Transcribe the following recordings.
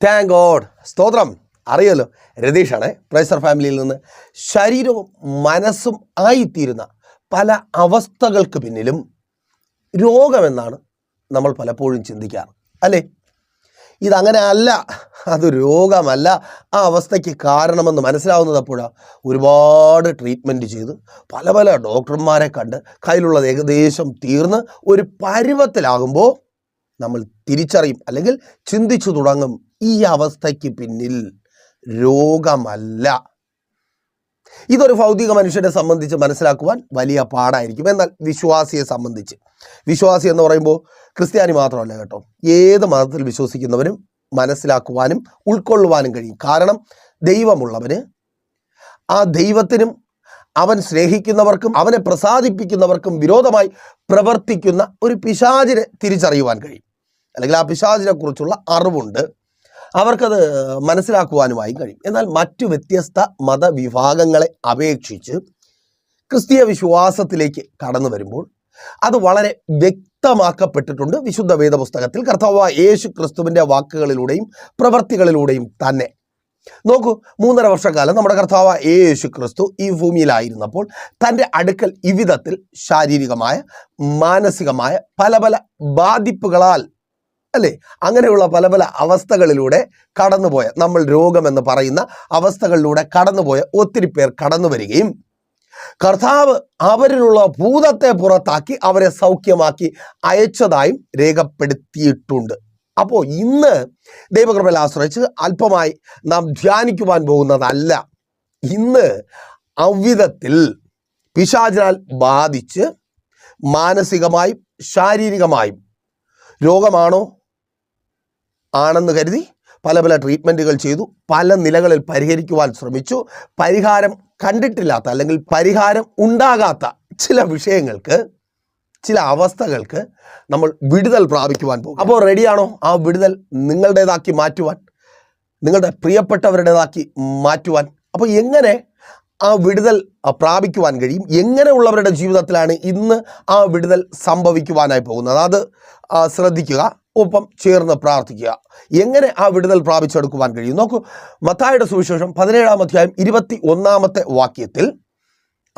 Thank God സ്തോത്രം. അറിയാലോ രതീഷാണ് പ്രൈസർ ഫാമിലിയിൽ നിന്ന് ശരീരവും മനസ്സും ആയിത്തീരുന്ന പല അവസ്ഥകൾക്ക് പിന്നിലും രോഗമെന്നാണ് നമ്മൾ പലപ്പോഴും ചിന്തിക്കാറ്. അല്ലേ? ഇതങ്ങനെ അല്ല അത് രോഗമല്ല. ആ അവസ്ഥയ്ക്ക് കാരണമെന്ന് മനസ്സിലാവുന്നത് അപ്പോഴാണ് ഒരുപാട് ട്രീറ്റ്മെന്റ് ചെയ്ത് പല പല ഡോക്ടർമാരെ കണ്ട് കയ്യിലുള്ളത് ഏകദേശം തീർന്ന് ഒരു പരുവത്തിലാകുമ്പോൾ നമ്മൾ തിരിച്ചറിയും അല്ലെങ്കിൽ ചിന്തിച്ചു തുടങ്ങും ഈ അവസ്ഥയ്ക്ക് പിന്നിൽ രോഗമല്ല. ഇതൊരു ഭൗതിക മനുഷ്യനെ സംബന്ധിച്ച് മനസ്സിലാക്കുവാൻ വലിയ പാടായിരിക്കും. എന്നാൽ വിശ്വാസിയെ സംബന്ധിച്ച്. വിശ്വാസി എന്ന് പറയുമ്പോൾ ക്രിസ്ത്യാനി മാത്രമല്ല കേട്ടോ. ഏത് മതത്തിൽ വിശ്വസിക്കുന്നവരും മനസ്സിലാക്കുവാനും ഉൾക്കൊള്ളുവാനും കഴിയും. കാരണം ദൈവമുള്ളവന് ആ ദൈവത്തിനും അവൻ സ്നേഹിക്കുന്നവർക്കും അവനെ പ്രസാദിപ്പിക്കുന്നവർക്കും വിരോധമായി പ്രവർത്തിക്കുന്ന ഒരു പിശാചിനെ തിരിച്ചറിയുവാൻ കഴിയും. അല്ലെങ്കിൽ ആ പിശാചിനെ കുറിച്ചുള്ള അറിവുണ്ട്. അവർക്കത് മനസ്സിലാക്കുവാനുമായി കഴിയും. എന്നാൽ മറ്റു വ്യത്യസ്ത മതവിഭാഗങ്ങളെ അപേക്ഷിച്ച് ക്രിസ്തീയ വിശ്വാസത്തിലേക്ക് കടന്നു വരുമ്പോൾ അത് വളരെ വ്യക്തമാക്കപ്പെട്ടിട്ടുണ്ട്. വിശുദ്ധ വേദപുസ്തകത്തിൽ കർത്താവ് യേശു ക്രിസ്തുവിന്റെ വാക്കുകളിലൂടെയും പ്രവർത്തികളിലൂടെയും തന്നെ. നോക്കൂ മൂന്നര വർഷക്കാലം നമ്മുടെ കർത്താവ് യേശു ക്രിസ്തു ഈ ഭൂമിയിലായിരുന്നപ്പോൾ തന്റെ അടുക്കൽ ഇവിധത്തിൽ ശാരീരികമായ മാനസികമായ പല പല ബാധിപ്പുകളാൽ അല്ലേ? അങ്ങനെയുള്ള പല പല അവസ്ഥകളിലൂടെ കടന്നുപോയ നമ്മൾ രോഗമെന്ന് പറയുന്ന അവസ്ഥകളിലൂടെ കടന്നുപോയ ഒത്തിരി പേർ കടന്നു വരികയും കർത്താവ് അവരിലുള്ള ഭൂതത്തെ പുറത്താക്കി അവരെ സൗഖ്യമാക്കി അയച്ചതായും രേഖപ്പെടുത്തിയിട്ടുണ്ട്. അപ്പോൾ ഇന്ന് ദൈവകൃപയിൽ ആശ്രയിച്ച് അല്പമായി നാം ധ്യാനിക്കുവാൻ പോകുന്നതല്ല. ഇന്ന് അവിധത്തിൽ പിശാചിനാൽ ബാധിച്ച് മാനസികമായും ശാരീരികമായും രോഗമാണോ? ആണെന്ന് കരുതി പല പല ട്രീറ്റ്മെന്റുകൾ ചെയ്തു. പല നിലകളിൽ പരിഹരിക്കുവാൻ ശ്രമിച്ചു. പരിഹാരം കണ്ടിട്ടില്ലാത്ത അല്ലെങ്കിൽ പരിഹാരം ഉണ്ടാകാത്ത ചില വിഷയങ്ങൾക്ക് ചില അവസ്ഥകൾക്ക് നമ്മൾ വിടുതൽ പ്രാപിക്കുവാൻ പോകും അപ്പോൾ റെഡിയാണോ ആ വിടുതൽ നിങ്ങളുടേതാക്കി മാറ്റുവാൻ നിങ്ങളുടെ പ്രിയപ്പെട്ടവരുടേതാക്കി മാറ്റുവാൻ. അപ്പോൾ എങ്ങനെ ആ വിടുതൽ പ്രാപിക്കുവാൻ കഴിയും? എങ്ങനെയുള്ളവരുടെ ജീവിതത്തിലാണ് ഇന്ന് ആ വിടുതൽ സംഭവിക്കുവാനായി പോകുന്നത്? അത് ശ്രദ്ധിക്കുക. ഒപ്പം ചേർന്ന് പ്രാർത്ഥിക്കുക. എങ്ങനെ ആ വിടുതൽ പ്രാപിച്ചെടുക്കുവാൻ കഴിയും? നോക്കൂ മത്തായുടെ സുവിശേഷം പതിനേഴാം അധ്യായം ഇരുപത്തി ഒന്നാമത്തെ വാക്യത്തിൽ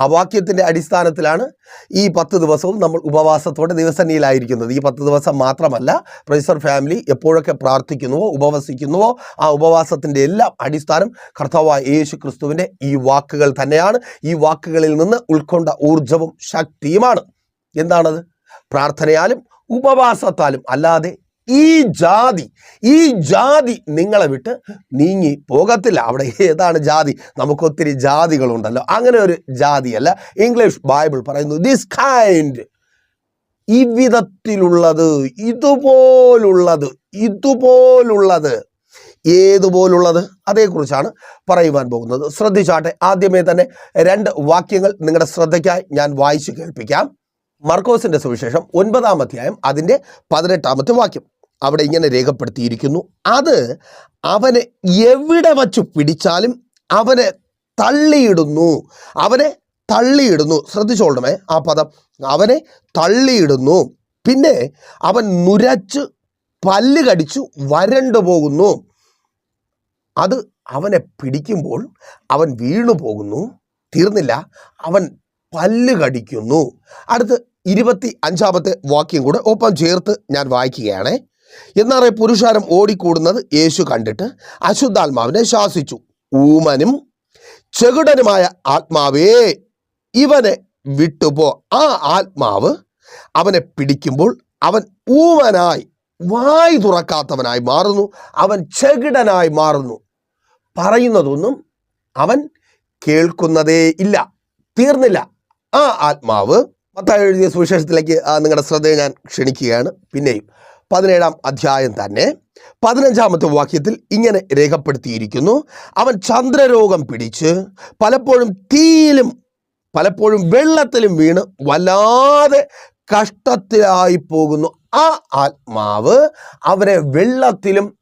ആ വാക്യത്തിന്റെ അടിസ്ഥാനത്തിലാണ് ഈ പത്ത് ദിവസവും നമ്മൾ ഉപവാസത്തോടെ ദിവസന്നിയിലായിരിക്കുന്നത് ഈ പത്ത് ദിവസം മാത്രമല്ല പ്രൊഫസർ ഫാമിലി എപ്പോഴൊക്കെ പ്രാർത്ഥിക്കുന്നുവോ ഉപവസിക്കുന്നുവോ ആ ഉപവാസത്തിന്റെ എല്ലാം അടിസ്ഥാനം കർത്താവായ യേശു ക്രിസ്തുവിന്റെ ഈ വാക്കുകൾ തന്നെയാണ്. ഈ വാക്കുകളിൽ നിന്ന് ഉൾക്കൊണ്ട ഊർജവും ശക്തിയുമാണ്. എന്താണത്? പ്രാർത്ഥനയാലും ഉപവാസത്താലും അല്ലാതെ ഈ ജാതി ഈ ജാതി നിങ്ങളെ വിട്ട് നീങ്ങി പോകത്തില്ല. അവിടെ ഏതാണ് ജാതി? നമുക്കൊത്തിരി ജാതികളുണ്ടല്ലോ. അങ്ങനെ ഒരു ജാതിയല്ല. ഇംഗ്ലീഷ് ബൈബിൾ പറയുന്നു ദിസ് കൈൻഡ് ഈ വിധത്തിലുള്ളത് ഇതുപോലുള്ളത് ഇതുപോലുള്ളത്. ഏതുപോലുള്ളത്? അതേക്കുറിച്ചാണ് പറയുവാൻ പോകുന്നത്. ശ്രദ്ധിച്ചാട്ടെ. ആദ്യമേ തന്നെ രണ്ട് വാക്യങ്ങൾ നിങ്ങളുടെ ശ്രദ്ധയ്ക്കായി ഞാൻ വായിച്ചു കേൾപ്പിക്കാം. മർക്കോസിന്റെ സുവിശേഷം ഒൻപതാം അധ്യായം അതിന്റെ പതിനെട്ടാമത്തെ വാക്യം. അവിടെ ഇങ്ങനെ രേഖപ്പെടുത്തിയിരിക്കുന്നു. അത് അവനെ എവിടെ വച്ചു പിടിച്ചാലും അവനെ തള്ളിയിടുന്നു. അവനെ തള്ളിയിടുന്നു. ശ്രദ്ധിച്ചോളണമേ ആ പദം. അവനെ തള്ളിയിടുന്നു. പിന്നെ അവൻ നുരച്ച് പല്ല് കടിച്ചു വരണ്ടു പോകുന്നു. അത് അവനെ പിടിക്കുമ്പോൾ അവൻ വീണു പോകുന്നു. തീർന്നില്ല. അവൻ പല്ല് കടിക്കുന്നു. അടുത്ത് ഇരുപത്തി അഞ്ചാമത്തെ വാക്യം കൂടെ ഒപ്പം ചേർത്ത് ഞാൻ വായിക്കുകയാണേ. എന്നാറേ പുരുഷാരം ഓടിക്കൂടുന്നത് യേശു കണ്ടിട്ട് അശുദ്ധാത്മാവിനെ ശാസിച്ചു. ഊമനും ചെകുടനുമായ ആത്മാവേ ഇവനെ വിട്ടുപോ. ആ ആത്മാവ് അവനെ പിടിക്കുമ്പോൾ അവൻ ഊമനായി വായി തുറക്കാത്തവനായി മാറുന്നു. അവൻ ചെകിടനായി മാറുന്നു. പറയുന്നതൊന്നും അവൻ കേൾക്കുന്നതേ ഇല്ല തീർന്നില്ല. ആ ആത്മാവ് മത്തായി എഴുതിയ സുവിശേഷത്തിലേക്ക് നിങ്ങളുടെ ശ്രദ്ധയെ ഞാൻ ക്ഷണിക്കുകയാണ്. പിന്നെയും പതിനേഴാം അധ്യായം തന്നെ പതിനഞ്ചാമത്തെ വാക്യത്തിൽ ഇങ്ങനെ രേഖപ്പെടുത്തിയിരിക്കുന്നു. അവൻ ചന്ദ്രരോഗം പിടിച്ച് പലപ്പോഴും തീയിലും പലപ്പോഴും വെള്ളത്തിലും വീണ് വല്ലാതെ കഷ്ടത്തിലായി പോകുന്നു. ആ ആത്മാവ് അവരെ വെള്ളത്തിലും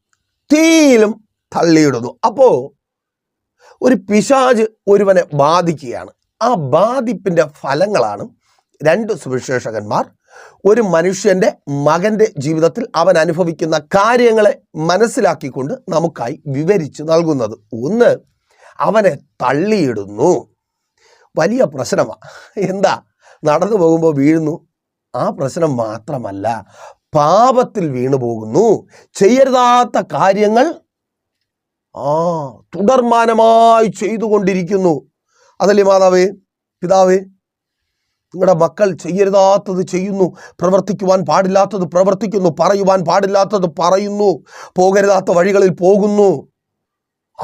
തീയിലും തള്ളിയിടുന്നു. അപ്പോൾ ഒരു പിശാജ് ഒരുവനെ ബാധിക്കുകയാണ്. ആ ബാധിപ്പിന്റെ ഫലങ്ങളാണ് രണ്ട് സുവിശേഷകന്മാർ ഒരു മനുഷ്യന്റെ മകന്റെ ജീവിതത്തിൽ അവൻ അനുഭവിക്കുന്ന കാര്യങ്ങളെ മനസ്സിലാക്കിക്കൊണ്ട് നമുക്കായി വിവരിച്ച് നൽകുന്നത്. ഒന്ന് അവനെ തള്ളിയിടുന്നു. വലിയ പ്രശ്നമാണ് എന്താ? നടന്നു പോകുമ്പോൾ വീഴുന്നു. ആ പ്രശ്നം മാത്രമല്ല പാപത്തിൽ വീണു പോകുന്നു. ചെയ്യരുതാത്ത കാര്യങ്ങൾ ആ തുടർമാനമായി ചെയ്തുകൊണ്ടിരിക്കുന്നു. അതല്ലേ മാതാവേ പിതാവേ നിങ്ങളുടെ മക്കൾ ചെയ്യരുതാത്തത് ചെയ്യുന്നു. പ്രവർത്തിക്കുവാൻ പാടില്ലാത്തത് പ്രവർത്തിക്കുന്നു. പറയുവാൻ പാടില്ലാത്തത് പറയുന്നു. പോകരുതാത്ത വഴികളിൽ പോകുന്നു.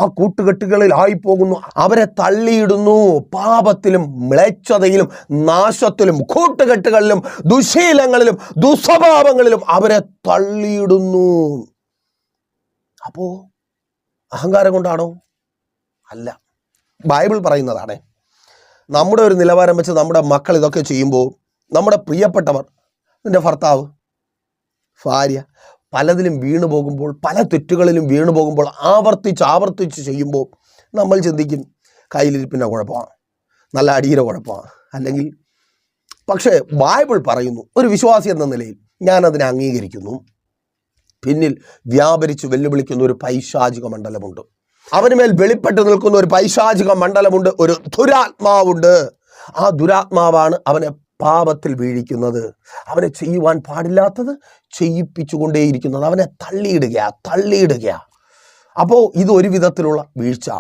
ആ കൂട്ടുകെട്ടുകളിൽ ആയിപ്പോകുന്നു. അവരെ തള്ളിയിടുന്നു. പാപത്തിലും മ്ലേച്ഛതയിലും നാശത്തിലും കൂട്ടുകെട്ടുകളിലും ദുശീലങ്ങളിലും ദുസ്വഭാവങ്ങളിലും അവരെ തള്ളിയിടുന്നു. അപ്പോ അഹങ്കാരം കൊണ്ടാണോ? അല്ല. ബൈബിൾ പറയുന്നതാണ്. നമ്മുടെ ഒരു നിലവാരം വെച്ച് നമ്മുടെ മക്കൾ ഇതൊക്കെ ചെയ്യുമ്പോൾ നമ്മുടെ പ്രിയപ്പെട്ടവർ നിന്റെ ഭർത്താവ് ഭാര്യ പലതിലും വീണു പോകുമ്പോൾ പല തെറ്റുകളിലും വീണു പോകുമ്പോൾ ആവർത്തിച്ച് ആവർത്തിച്ച് ചെയ്യുമ്പോൾ നമ്മൾ ചിന്തിക്കും കയ്യിലിരിപ്പിന്റെ കുഴപ്പമാണ് നല്ല അടിയുടെ കുഴപ്പമാണ്. അല്ലെങ്കിൽ പക്ഷേ ബൈബിൾ പറയുന്നു ഒരു വിശ്വാസി എന്ന നിലയിൽ ഞാനതിനെ അംഗീകരിക്കുന്നു. പിന്നിൽ വ്യാപരിച്ച് വെല്ലുവിളിക്കുന്ന ഒരു പൈശാചിക മണ്ഡലമുണ്ട്. അവന് മേൽ വെളിപ്പെട്ട് നിൽക്കുന്ന ഒരു പൈശാചിക മണ്ഡലമുണ്ട് ഒരു ദുരാത്മാവുണ്ട്. ആ ദുരാത്മാവാണ് അവനെ പാപത്തിൽ വീഴിക്കുന്നത്. അവനെ ചെയ്യുവാൻ പാടില്ലാത്തത് ചെയ്യിപ്പിച്ചുകൊണ്ടേയിരിക്കുന്നത്. അവനെ തള്ളിയിടുകയാ തള്ളിയിടുകയാ. അപ്പോൾ ഇത് ഒരു വിധത്തിലുള്ള വീഴ്ച.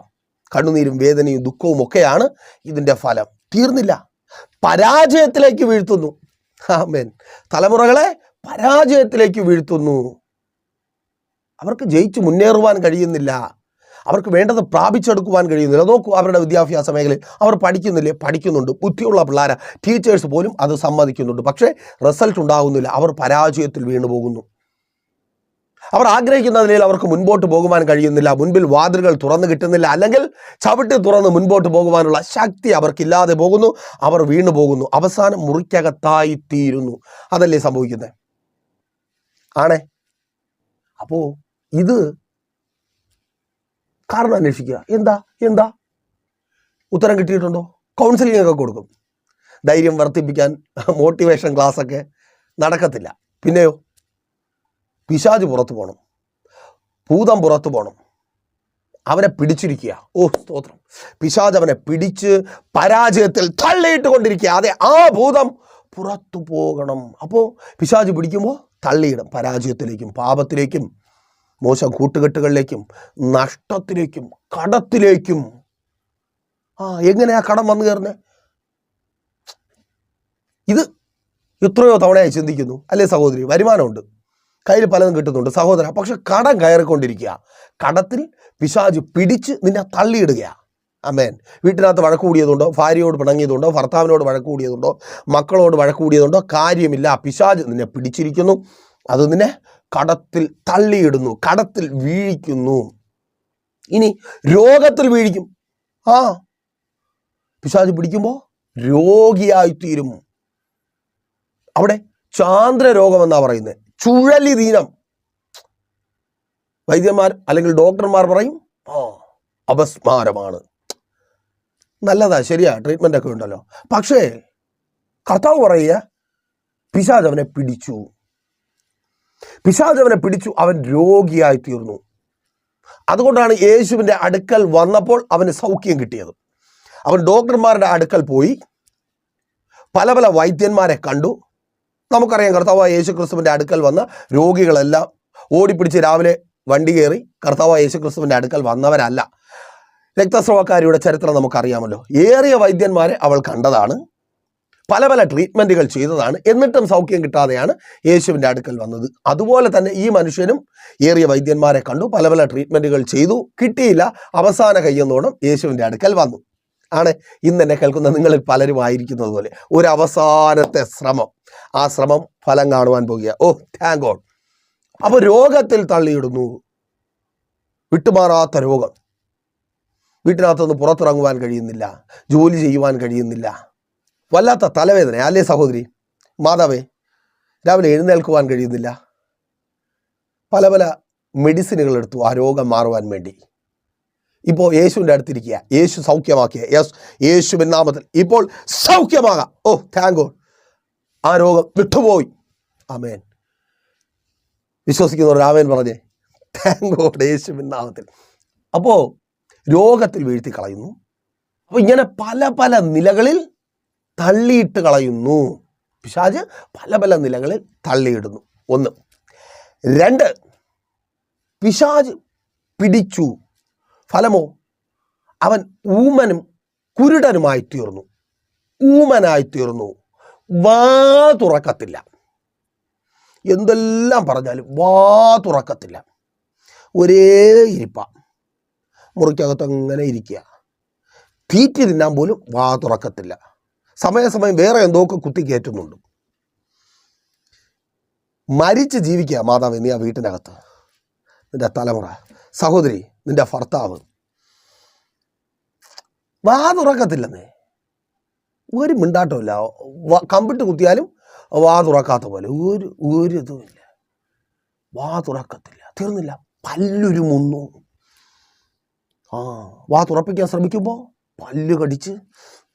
കണ്ണുനീരും വേദനയും ദുഃഖവും ഒക്കെയാണ് ഇതിന്റെ ഫലം. തീർന്നില്ല. പരാജയത്തിലേക്ക് വീഴ്ത്തുന്നു. ആമേൻ. തലമുറകളെ പരാജയത്തിലേക്ക് വീഴ്ത്തുന്നു. അവർക്ക് ജയിച്ചു മുന്നേറുവാൻ കഴിയുന്നില്ല. അവർക്ക് വേണ്ടത് പ്രാപിച്ചെടുക്കുവാൻ കഴിയുന്നില്ല. നോക്കൂ അവരുടെ വിദ്യാഭ്യാസ മേഖലയിൽ അവർ പഠിക്കുന്നില്ലേ? പഠിക്കുന്നുണ്ട്. ബുദ്ധിയുള്ള പിള്ളേരെ. ടീച്ചേഴ്സ് പോലും അത് സമ്മതിക്കുന്നുണ്ട്. പക്ഷേ റിസൾട്ട് ഉണ്ടാകുന്നില്ല അവർ പരാജയത്തിൽ വീണു പോകുന്നു. അവർ ആഗ്രഹിക്കുന്ന നിലയിൽ അവർക്ക് മുൻപോട്ട് പോകുവാൻ കഴിയുന്നില്ല. മുൻപിൽ വാതിലുകൾ തുറന്നു കിട്ടുന്നില്ല. അല്ലെങ്കിൽ ചവിട്ടി തുറന്ന് മുൻപോട്ട് പോകുവാനുള്ള ശക്തി അവർക്കില്ലാതെ പോകുന്നു. അവർ വീണു പോകുന്നു. അവസാനം മുറിക്കകത്തായി തീരുന്നു. അതല്ലേ സംഭവിക്കുന്നത്? ആണേ? അപ്പോൾ ഇത് കാരണം അന്വേഷിക്കുക. എന്താ? എന്താ? ഉത്തരം കിട്ടിയിട്ടുണ്ടോ? കൗൺസിലിംഗ് ഒക്കെ കൊടുക്കും. ധൈര്യം വർദ്ധിപ്പിക്കാൻ മോട്ടിവേഷൻ ക്ലാസ് ഒക്കെ നടക്കത്തില്ല. പിന്നെയോ? പിശാജ് പുറത്തു പോകണം ഭൂതം പുറത്തു പോകണം അവനെ പിടിച്ചിരിക്കുക. ഓ സ്തോത്രം. പിശാജ് അവനെ പിടിച്ച് പരാജയത്തിൽ തള്ളിയിട്ട് കൊണ്ടിരിക്കുക അതെ ആ ഭൂതം പുറത്തു പോകണം. അപ്പോൾ പിശാജ് പിടിക്കുമ്പോൾ തള്ളിയിടും. പരാജയത്തിലേക്കും പാപത്തിലേക്കും മോശം കൂട്ടുകെട്ടുകളിലേക്കും നഷ്ടത്തിലേക്കും കടത്തിലേക്കും. ആ എങ്ങനെയാ കടം വന്നു കയറുന്നത് ഇത് എത്രയോ തവണയായി ചിന്തിക്കുന്നു. അല്ലേ സഹോദരി? വരുമാനമുണ്ട്. കയ്യിൽ പലതും കിട്ടുന്നുണ്ട് സഹോദര. പക്ഷെ കടം കയറിക്കൊണ്ടിരിക്കുക. കടത്തിൽ പിശാജ് പിടിച്ച് നിന്നെ തള്ളിയിടുകയാണ് അമേൻ വീട്ടിനകത്ത് വഴക്ക് കൂടിയതുണ്ടോ? ഭാര്യയോട് പിണങ്ങിയതുണ്ടോ? ഭർത്താവിനോട് വഴക്ക് കൂടിയതുണ്ടോ? മക്കളോട് വഴക്ക് കൂടിയതുണ്ടോ? കാര്യമില്ല. പിശാജ് നിന്നെ പിടിച്ചിരിക്കുന്നു. അത് നിന്നെ കടത്തിൽ തള്ളിയിടുന്നു കടത്തിൽ വീഴിക്കുന്നു. ഇനി രോഗത്തിൽ വീഴിക്കും. ആ പിശാജ് പിടിക്കുമ്പോൾ രോഗിയായി തീരും അവിടെ ചാന്ദ്ര രോഗം എന്നാ പറയുന്നത് ചുഴലി ദീനം. വൈദ്യന്മാർ അല്ലെങ്കിൽ ഡോക്ടർമാർ പറയും ആ അപസ്മാരമാണ്. നല്ലതാ ശരിയാ ട്രീറ്റ്മെന്റ് ഒക്കെ ഉണ്ടല്ലോ. പക്ഷേ കർത്താവ് പറയുക പിശാജ് അവനെ പിടിച്ചു. പിശാജ് അവനെ പിടിച്ചു അവൻ രോഗിയായി തീർന്നു. അതുകൊണ്ടാണ് യേശുവിന്റെ അടുക്കൽ വന്നപ്പോൾ അവന് സൗഖ്യം കിട്ടിയത്. അവൻ ഡോക്ടർമാരുടെ അടുക്കൽ പോയി പല പല വൈദ്യന്മാരെ കണ്ടു. നമുക്കറിയാം കർത്താവ് യേശു ക്രിസ്തുവിന്റെ അടുക്കൽ വന്ന രോഗികളെല്ലാം ഓടിപ്പിടിച്ച് രാവിലെ വണ്ടി കയറി കർത്താവ് യേശു ക്രിസ്തുവിന്റെ അടുക്കൽ വന്നവരല്ല. രക്തസ്രവക്കാരിയുടെ ചരിത്രം നമുക്കറിയാമല്ലോ. ഏറിയ വൈദ്യന്മാരെ അവൾ കണ്ടതാണ്. പല പല ട്രീറ്റ്മെന്റുകൾ ചെയ്തതാണ്. എന്നിട്ടും സൗഖ്യം കിട്ടാതെയാണ് യേശുവിന്റെ അടുക്കൽ വന്നത്. അതുപോലെ തന്നെ ഈ മനുഷ്യനും ഏറിയ വൈദ്യന്മാരെ കണ്ടു. പല പല ട്രീറ്റ്മെന്റുകൾ ചെയ്തു. കിട്ടിയില്ല. അവസാന കയ്യെന്നോണം യേശുവിന്റെ അടുക്കൽ വന്നു. ആണ് ഇന്ന് എന്നെ കേൾക്കുന്ന നിങ്ങളിൽ പലരും ആയിരിക്കുന്നത് പോലെ. ഒരു അവസാനത്തെ ശ്രമം. ആ ശ്രമം ഫലം കാണുവാൻ പോകുക. ഓ താങ്ക് ഗോഡ് അപ്പോൾ രോഗത്തിൽ തള്ളിയിടുന്നു. വിട്ടുമാറാത്ത രോഗം. വീട്ടിനകത്തുനിന്ന് പുറത്തിറങ്ങുവാൻ കഴിയുന്നില്ല. ജോലി ചെയ്യുവാൻ കഴിയുന്നില്ല. വല്ലാത്ത തലവേദന. അല്ലേ സഹോദരി? മാതാവേ രാവിലെ എഴുന്നേൽക്കുവാൻ കഴിയുന്നില്ല. പല പല മെഡിസിനുകൾ എടുത്തു ആ രോഗം മാറുവാൻ വേണ്ടി. ഇപ്പോൾ യേശുവിന്റെ അടുത്തിരിക്കുക. യേശു സൗഖ്യമാക്കിയ. യെസ് യേശുവിൻ നാമത്തിൽ. ഇപ്പോൾ സൗഖ്യമാകാം. ഓ താങ്ക് ഗോഡ് ആ രോഗം വിട്ടുപോയി. ആമേൻ. വിശ്വസിക്കുന്നവർ ആമേൻ പറഞ്ഞേ. താങ്ക് ഗോഡ് യേശുവിൻ നാമത്തിൽ. അപ്പോൾ രോഗത്തിൽ വീഴ്ത്തി കളയുന്നു അപ്പോൾ ഇങ്ങനെ പല പല നിലകളിൽ തള്ളിയിട്ട് കളയുന്നു. പിശാജ് പല പല നിലകളിൽ തള്ളിയിടുന്നു. ഒന്ന്. രണ്ട്. പിശാജ് പിടിച്ചു. ഫലമോ? അവൻ ഊമനും കുരുടനുമായി തീർന്നു. ഊമനായി തീർന്നു. വാ തുറക്കത്തില്ല. എന്തെല്ലാം പറഞ്ഞാലും വാ തുറക്കത്തില്ല. ഒരേ ഇരിപ്പ. മുറിക്കകത്ത് അങ്ങനെ ഇരിക്കുക. തീറ്റി തിന്നാൻ പോലും വാ തുറക്കത്തില്ല. സമയാസമയം വേറെ എന്തോക്കെ കുത്തി കയറ്റുന്നുണ്ട്. മരിച്ച് ജീവിക്കുക മാതാവ് നീ ആ വീട്ടിനകത്ത്. നിന്റെ തലമുറ. സഹോദരി നിന്റെ ഭർത്താവ്. വാ തുറക്കത്തില്ലെന്നേ ഒരു മിണ്ടാട്ടമില്ല കമ്പിട്ട് കുത്തിയാലും വാ തുറക്കാത്ത പോലെ. ഒരു ഒരു ഇതുമില്ല. വാ തുറക്കത്തില്ല. തീർന്നില്ല. പല്ലുരുമുന്നു ആ വാ തുറപ്പിക്കാൻ ശ്രമിക്കുമ്പോൾ പല്ല് കടിച്ച്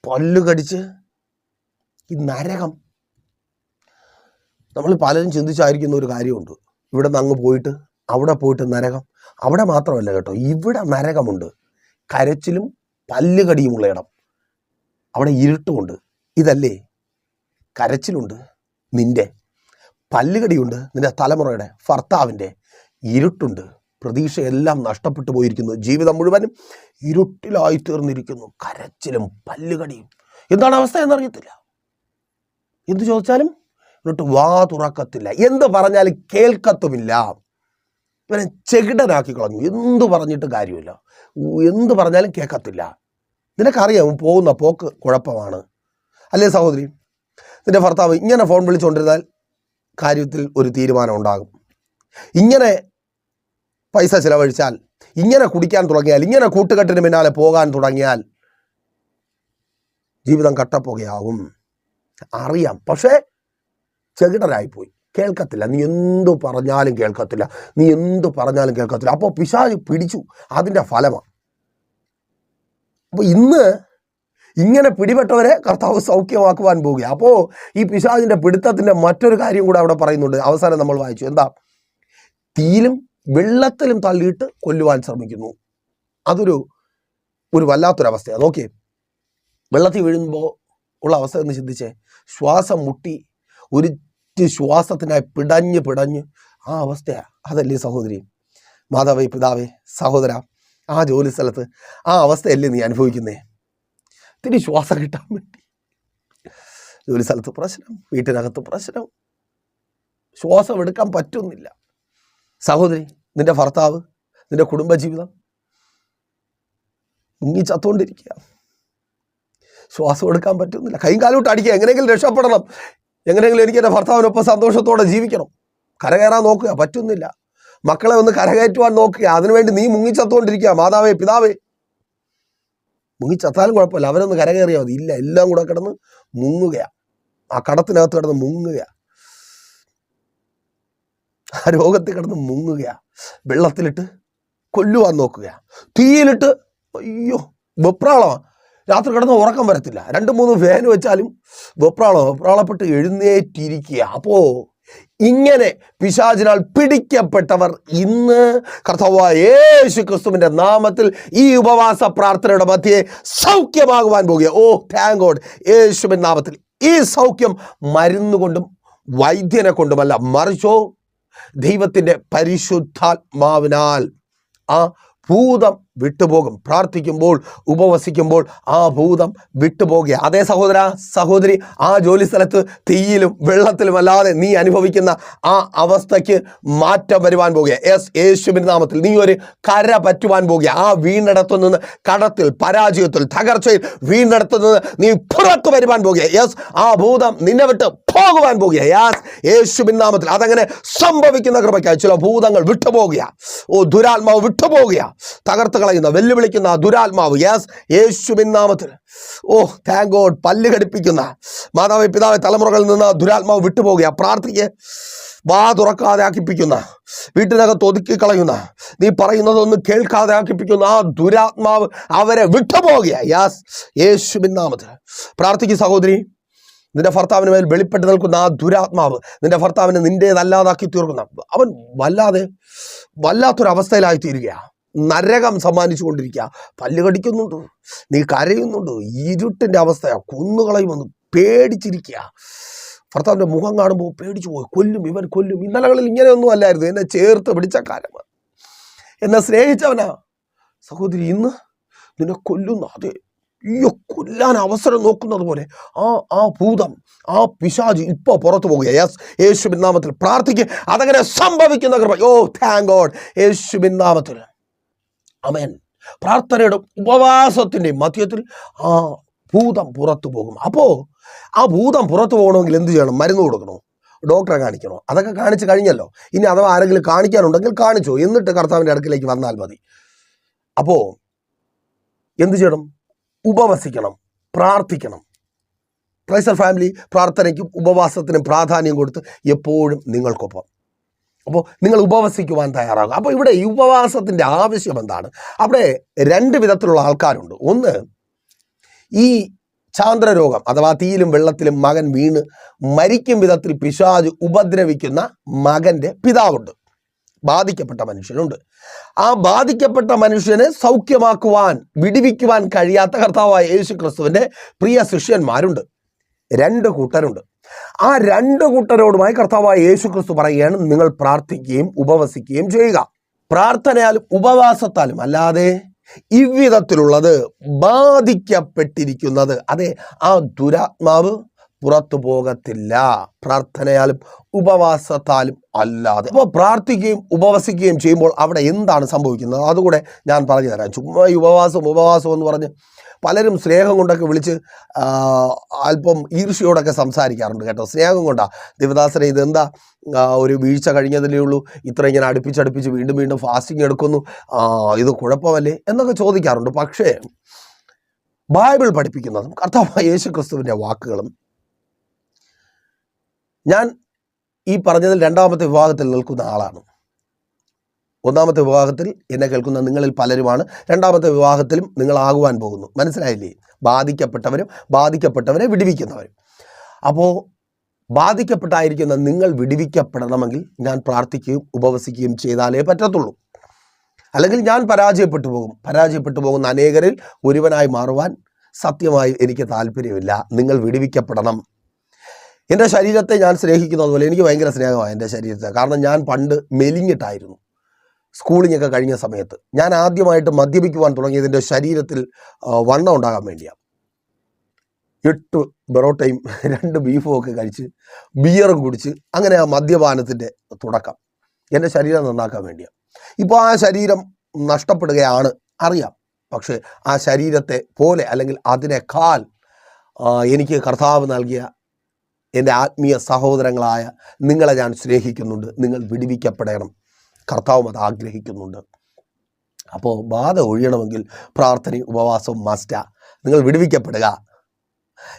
പല്ല് കടിച്ച് ഈ നരകം. നമ്മൾ പലരും ചിന്തിച്ചായിരിക്കുന്ന ഒരു കാര്യമുണ്ട്. ഇവിടെ നിന്ന് അങ്ങ് പോയിട്ട് അവിടെ പോയിട്ട് നരകം. അവിടെ മാത്രമല്ല കേട്ടോ ഇവിടെ നരകമുണ്ട്. കരച്ചിലും പല്ലുകടിയുമുള്ള ഇടം. അവിടെ ഇരുട്ടുമുണ്ട്. ഇതല്ലേ? കരച്ചിലുണ്ട് നിന്റെ. പല്ലുകടിയുണ്ട് നിന്റെ തലമുറയുടെ ഭർത്താവിന്റെ. ഇരുട്ടുണ്ട്. പ്രതീക്ഷയെല്ലാം നഷ്ടപ്പെട്ടു പോയിരിക്കുന്നു. ജീവിതം മുഴുവനും ഇരുട്ടിലായി തീർന്നിരിക്കുന്നു. കരച്ചിലും പല്ലുകടിയും. എന്താണ് അവസ്ഥ എന്നറിയത്തില്ല. എന്ത് ചോദിച്ചാലും എന്നിട്ട് വാ തുറക്കത്തില്ല. എന്ത് പറഞ്ഞാലും കേൾക്കത്തുമില്ല. ഇവനെ ചെകിടനാക്കി കളഞ്ഞു. എന്ത് പറഞ്ഞിട്ട് കാര്യമില്ല. എന്ത് പറഞ്ഞാലും കേൾക്കത്തില്ല. നിനക്കറിയാം പോകുന്ന പോക്ക് കുഴപ്പമാണ്. അല്ലേ സഹോദരി? നിന്റെ ഭർത്താവ് ഇങ്ങനെ ഫോൺ വിളിച്ചുകൊണ്ടിരുന്നാൽ കാര്യത്തിൽ ഒരു തീരുമാനം ഉണ്ടാകും. ഇങ്ങനെ പൈസ ചിലവഴിച്ചാൽ ഇങ്ങനെ കുടിക്കാൻ തുടങ്ങിയാൽ ഇങ്ങനെ കൂട്ടുകെട്ടിന് പിന്നാലെ പോകാൻ തുടങ്ങിയാൽ ജീവിതം കട്ടപ്പുകയാവും. അറിയാം. പക്ഷേ ചെകിടരായിപ്പോയി. കേൾക്കത്തില്ല. നീ എന്തു പറഞ്ഞാലും കേൾക്കത്തില്ല. നീ എന്തു പറഞ്ഞാലും കേൾക്കത്തില്ല. അപ്പോൾ പിശാജ് പിടിച്ചു. അതിന്റെ ഫലമാണ് അപ്പോൾ ഇന്ന് ഇങ്ങനെ പിടിപെട്ടവരെ കർത്താവ് സൗഖ്യമാക്കുവാൻ പോവുക അപ്പോൾ ഈ പിശാജിന്റെ പിടുത്തത്തിന്റെ മറ്റൊരു കാര്യം കൂടെ അവിടെ പറയുന്നുണ്ട്. അവസാനം നമ്മൾ വായിച്ചു. എന്താ? തീയിലും വെള്ളത്തിലും തള്ളിയിട്ട് കൊല്ലുവാൻ ശ്രമിക്കുന്നു. അതൊരു ഒരു വല്ലാത്തൊരവസ്ഥയാണ് നോക്കിയേ. വെള്ളത്തിൽ വീഴുമ്പോൾ ഉള്ള അവസ്ഥ എന്ന് ചിന്തിച്ചേ. ശ്വാസം മുട്ടി ഒരു ശ്വാസത്തിനായി പിടഞ്ഞ് പിടഞ്ഞ് ആ അവസ്ഥയാണ് അതല്ലേ സഹോദരി. മാതാവേ പിതാവേ സഹോദര ആ ജോലി സ്ഥലത്ത് ആ അവസ്ഥയല്ലേ നീ അനുഭവിക്കുന്നേ? തിരി ശ്വാസം കിട്ടാൻ വേണ്ടി. ജോലി സ്ഥലത്ത് പ്രശ്നം വീട്ടിനകത്ത് പ്രശ്നം. ശ്വാസം എടുക്കാൻ പറ്റുന്നില്ല. സഹോദരി നിന്റെ ഭർത്താവ് നിന്റെ കുടുംബജീവിതം മുങ്ങി ചത്തുകൊണ്ടിരിക്കുക ശ്വാസം എടുക്കാൻ പറ്റുന്നില്ല. കൈയും കാലോട്ട് അടിക്കുക. എങ്ങനെയെങ്കിലും രക്ഷപ്പെടണം. എങ്ങനെയെങ്കിലും എനിക്ക് എന്റെ ഭർത്താവിനൊപ്പം സന്തോഷത്തോടെ ജീവിക്കണം. കരകയറാൻ നോക്കുക. പറ്റുന്നില്ല. മക്കളെ ഒന്ന് കരകയറ്റുവാൻ നോക്കുക. അതിനുവേണ്ടി നീ മുങ്ങിച്ചത്തുകൊണ്ടിരിക്കുക മാതാവേ പിതാവേ. മുങ്ങിച്ചത്താലും കുഴപ്പമില്ല. അവരൊന്ന് കരകയറിയാൽ മതി. ഇല്ല എല്ലാം കൂടെ കിടന്ന് മുങ്ങുകയാണ് ആ കടത്തിനകത്ത് കിടന്ന് മുങ്ങുകയാണ് ആ രോഗത്തിൽ കിടന്ന് മുങ്ങുകയാണ് വെള്ളത്തിലിട്ട് കൊല്ലുവാൻ നോക്കുക തീയിലിട്ട് അയ്യോ വെപ്രാളമാണ് രാത്രി കിടന്ന് ഉറക്കം വരത്തില്ല. രണ്ട് മൂന്ന് ഫാൻ വെച്ചാലും വെപ്രാളോ വെപ്രാളപ്പെട്ട് എഴുന്നേറ്റിരിക്കുക. അപ്പോൾ ഇങ്ങനെ പിശാചിനാൽ പിടിക്കപ്പെട്ടവർ ഇന്ന് കർത്താവായ ക്രിസ്തുവിന്റെ നാമത്തിൽ ഈ ഉപവാസ പ്രാർത്ഥനയുടെ മധ്യേ സൗഖ്യമാകുവാൻ പോകുക. ഓ താങ്ക് ഗോഡ് യേശുവിൻ നാമത്തിൽ ഈ സൗഖ്യം മരുന്നുകൊണ്ടും വൈദ്യനെ കൊണ്ടുമല്ല മറിച്ചോ ദൈവത്തിന്റെ പരിശുദ്ധാത്മാവിനാൽ ആ ഭൂതം വിട്ടുപോകും. പ്രാർത്ഥിക്കുമ്പോൾ ഉപവസിക്കുമ്പോൾ ആ ഭൂതം വിട്ടുപോകുക. അതേ സഹോദര സഹോദരി ആ ജോലി സ്ഥലത്ത് തീയിലും വെള്ളത്തിലുമല്ലാതെ നീ അനുഭവിക്കുന്ന ആ അവസ്ഥയ്ക്ക് മാറ്റം വരുവാൻ പോകുക. എസ് യേശുവിൻ നാമത്തിൽ നീ ഒരു കര പറ്റുവാൻ പോകുക. ആ വീണ്ടെടുത്തു നിന്ന് കടത്തിൽ പരാജയത്തിൽ തകർച്ചയിൽ വീണ്ടെടുത്തു നിന്ന് നീ പുറത്തു വരുവാൻ പോകുക. യെസ് ആ ഭൂതം നിന്നെ വിട്ട് പോകുവാൻ പോകുക. യാസ് യേശുവിൻ നാമത്തിൽ അതങ്ങനെ സംഭവിക്കുന്ന കൃപയ്ക്കായി ചില ഭൂതങ്ങൾ വിട്ടുപോകുക. ഓ ദുരാത്മാവ് വിട്ടുപോകുക. തകർത്ത് കളയുന്ന വെല്ലുവിളിക്കുന്ന ദുരാത്മാവ്. യെസ് യേശുവിൻ നാമത്തിൽ. ഓ താങ്ക് ഗോഡ് പല്ല് കടിപ്പിക്കുന്ന. മാതാവ് പിതാവ് തലമുറകളിൽ നിന്ന് ദുരാത്മാവ് വിട്ടുപോകുക. പ്രാർത്ഥിക്ക്. വാ തുറക്കാതെ ആക്കിപ്പിക്കുന്ന. വീട്ടിനകത്ത് ഒതുക്കി കളയുന്ന. നീ പറയുന്നതൊന്നും കേൾക്കാതെ ആക്കിപ്പിക്കുന്ന ആ ദുരാത്മാവ് അവരെ വിട്ടുപോകുക. യാസ് യേശുവിൻ നാമത്തിൽ. പ്രാർത്ഥിക്ക് സഹോദരി. നിന്റെ ഭർത്താവിന് മേൽ വെളിപ്പെട്ട് നിൽക്കുന്ന ആ ദുരാത്മാവ് നിന്റെ ഭർത്താവിനെ നിന്റേതല്ലാതാക്കി തീർക്കുന്ന. അവൻ വല്ലാതെ വല്ലാത്തൊരവസ്ഥയിലായി തീരുകയാണ് നരകം സമ്മാനിച്ചു കൊണ്ടിരിക്കുക പല്ല് കടിക്കുന്നുണ്ട്. നീ കരയുന്നുണ്ട്. ഇരുട്ടിന്റെ അവസ്ഥയാണ് കൊന്നുകളയുമെന്ന് പേടിച്ചിരിക്കുക. ഭർത്താവിന്റെ മുഖം കാണുമ്പോൾ പേടിച്ചു പോയി. കൊല്ലും ഇവൻ കൊല്ലും. ഇന്നലകളിൽ ഇങ്ങനെയൊന്നും അല്ലായിരുന്നു. എന്നെ ചേർത്ത് പിടിച്ച കാലമാണ്. എന്നെ സ്നേഹിച്ചവനാ. സഹോദരി ഇന്ന് നിന്നെ കൊല്ലുന്ന അതെ അയ്യോ കൊല്ലാൻ അവസരം നോക്കുന്നത് പോലെ ആ ആ ഭൂതം ആ പിശാജ് ഇപ്പൊ പുറത്തു പോകുക യെസ് യേശുബിൻ നാമത്തിൽ പ്രാർത്ഥിക്കുക അതങ്ങനെ സംഭവിക്കുന്ന കൃപ. ഓ താങ്ക് ഗോഡ് യേശുബിൻ നാമത്തിൽ. അമേൻ പ്രാർത്ഥനയുടെ ഉപവാസത്തിന്റെ മധ്യത്തിൽ ആ ഭൂതം പുറത്തു പോകും. അപ്പോൾ ആ ഭൂതം പുറത്തു പോകണമെങ്കിൽ എന്ത് ചെയ്യണം? മരുന്ന് കൊടുക്കണോ. ഡോക്ടറെ കാണിക്കണോ. അതൊക്കെ കാണിച്ച് കഴിഞ്ഞല്ലോ. ഇനി അഥവാ ആരെങ്കിലും കാണിക്കാനുണ്ടെങ്കിൽ കാണിച്ചോ. എന്നിട്ട് കർത്താവിന്റെ അടുക്കിലേക്ക് വന്നാൽ മതി. അപ്പോൾ എന്ത് ചെയ്യണം? ഉപവസിക്കണം. പ്രാർത്ഥിക്കണം. പ്രൈസർ ഫാമിലി പ്രാർത്ഥനയ്ക്കും ഉപവാസത്തിനും പ്രാധാന്യം കൊടുത്ത് എപ്പോഴും നിങ്ങൾക്കൊപ്പം. അപ്പോൾ നിങ്ങൾ ഉപവസിക്കുവാൻ തയ്യാറാകും അപ്പോൾ ഇവിടെ ഈ ഉപവാസത്തിന്റെ ആവശ്യം എന്താണ്? അവിടെ രണ്ട് വിധത്തിലുള്ള ആൾക്കാരുണ്ട്. ഒന്ന് ഈ ചാന്ദ്രരോഗം അഥവാ തീയിലും വെള്ളത്തിലും മകൻ വീണ് മരിക്കും വിധത്തിൽ പിശാജ് ഉപദ്രവിക്കുന്ന മകന്റെ പിതാവുണ്ട്. ബാധിക്കപ്പെട്ട മനുഷ്യനുണ്ട്. ആ ബാധിക്കപ്പെട്ട മനുഷ്യനെ സൗഖ്യമാക്കുവാൻ വിടിവിക്കുവാൻ കഴിയാത്ത കർത്താവായ യേശു ക്രിസ്തുവിന്റെ പ്രിയ ശിഷ്യന്മാരുണ്ട്. രണ്ട് കൂട്ടരുണ്ട്. ആ രണ്ട് കൂട്ടരോടുമായി കർത്താവായ യേശു ക്രിസ്തു പറയുകയാണ് നിങ്ങൾ പ്രാർത്ഥിക്കുകയും ഉപവസിക്കുകയും ചെയ്യുക. പ്രാർത്ഥനയാലും ഉപവാസത്താലും അല്ലാതെ ഇவ்விധത്തിലുള്ളത് ബാധിക്കപ്പെട്ടിരിക്കുന്നത്. അതെ ആ ദുരാത്മാവ് പുറത്തു പോകത്തില്ല. പ്രാർത്ഥനയാലും ഉപവാസത്താലും അല്ലാതെ. അപ്പോൾ പ്രാർത്ഥിക്കുകയും ഉപവസിക്കുകയും ചെയ്യുമ്പോൾ അവിടെ എന്താണ് സംഭവിക്കുന്നത്? അതുകൂടെ ഞാൻ പറഞ്ഞു തരാം. ചുമ്മാ ഉപവാസം ഉപവാസം എന്ന് പറഞ്ഞ് പലരും സ്നേഹം കൊണ്ടൊക്കെ വിളിച്ച് അല്പം ഈർഷ്യയോടൊക്കെ സംസാരിക്കാറുണ്ട് കേട്ടോ. സ്നേഹം കൊണ്ടാ. ദേവദാസനെ ഇതെന്താ? ഒരു വീഴ്ച കഴിഞ്ഞതിലേ ഉള്ളൂ. ഇത്ര ഇങ്ങനെ അടുപ്പിച്ചടുപ്പിച്ച് വീണ്ടും വീണ്ടും ഫാസ്റ്റിംഗ് എടുക്കുന്നു. ഇത് കുഴപ്പമല്ലേ? എന്നൊക്കെ ചോദിക്കാറുണ്ട്. പക്ഷേ ബൈബിൾ പഠിപ്പിക്കുന്നതും കർത്താവായ യേശു ക്രിസ്തുവിന്റെ വാക്കുകളും ഞാൻ ഈ പറഞ്ഞതിൽ രണ്ടാമത്തെ വിഭാഗത്തിൽ നിൽക്കുന്ന ആളാണ്. ഒന്നാമത്തെ വിവാഹത്തിൽ എന്നെ കേൾക്കുന്ന നിങ്ങളിൽ പലരുമാണ്. രണ്ടാമത്തെ വിവാഹത്തിലും നിങ്ങൾ നിങ്ങളാകുവാൻ പോകുന്നു. മനസ്സിലായില്ലേ? ബാധിക്കപ്പെട്ടവരും ബാധിക്കപ്പെട്ടവരെ വിടിവിക്കുന്നവരും. അപ്പോൾ ബാധിക്കപ്പെട്ടായിരിക്കുന്ന നിങ്ങൾ വിടിവിക്കപ്പെടണമെങ്കിൽ ഞാൻ പ്രാർത്ഥിക്കുകയും ഉപവസിക്കുകയും ചെയ്താലേ പറ്റത്തുള്ളൂ. അല്ലെങ്കിൽ ഞാൻ പരാജയപ്പെട്ടു പോകും. പരാജയപ്പെട്ടു പോകുന്ന അനേകരിൽ ഒരുവനായി മാറുവാൻ സത്യമായി എനിക്ക് താല്പര്യമില്ല. നിങ്ങൾ വിടിവിക്കപ്പെടണം. എന്റെ ശരീരത്തെ ഞാൻ സ്നേഹിക്കുന്നതുപോലെ എനിക്ക് ഭയങ്കര സ്നേഹമാണ് എന്റെ ശരീരത്തെ. കാരണം ഞാൻ പണ്ട് മെലിഞ്ഞിട്ടായിരുന്നു. സ്കൂളിംഗ് ഒക്കെ കഴിഞ്ഞ സമയത്ത് ഞാൻ ആദ്യമായിട്ട് മദ്യപിക്കുവാൻ തുടങ്ങിയതിന്റെ ശരീരത്തിൽ വണ്ണം ഉണ്ടാകാൻ വേണ്ടിയാണ് എട്ട് ബറോട്ടയും രണ്ട് ബീഫും ഒക്കെ കഴിച്ച് ബിയറും കുടിച്ച് അങ്ങനെ ആ മദ്യപാനത്തിന്റെ തുടക്കം എന്റെ ശരീരം നന്നാക്കാൻ വേണ്ടിയാണ് ഇപ്പോൾ ആ ശരീരം നഷ്ടപ്പെടുകയാണ് അറിയാം. പക്ഷേ ആ ശരീരത്തെ പോലെ അല്ലെങ്കിൽ അതിനേക്കാൾ എനിക്ക് കർത്താവ് നൽകിയ എന്റെ ആത്മീയ സഹോദരങ്ങളായ നിങ്ങളെ ഞാൻ സ്നേഹിക്കുന്നുണ്ട്. നിങ്ങൾ വിടിവിക്കപ്പെടണം. കർത്താവും അത് ആഗ്രഹിക്കുന്നുണ്ട്. അപ്പോൾ ബാധ ഒഴിയണമെങ്കിൽ പ്രാർത്ഥനയും ഉപവാസവും മസ്റ്റാ നിങ്ങൾ വിടുവിക്കപ്പെടുക.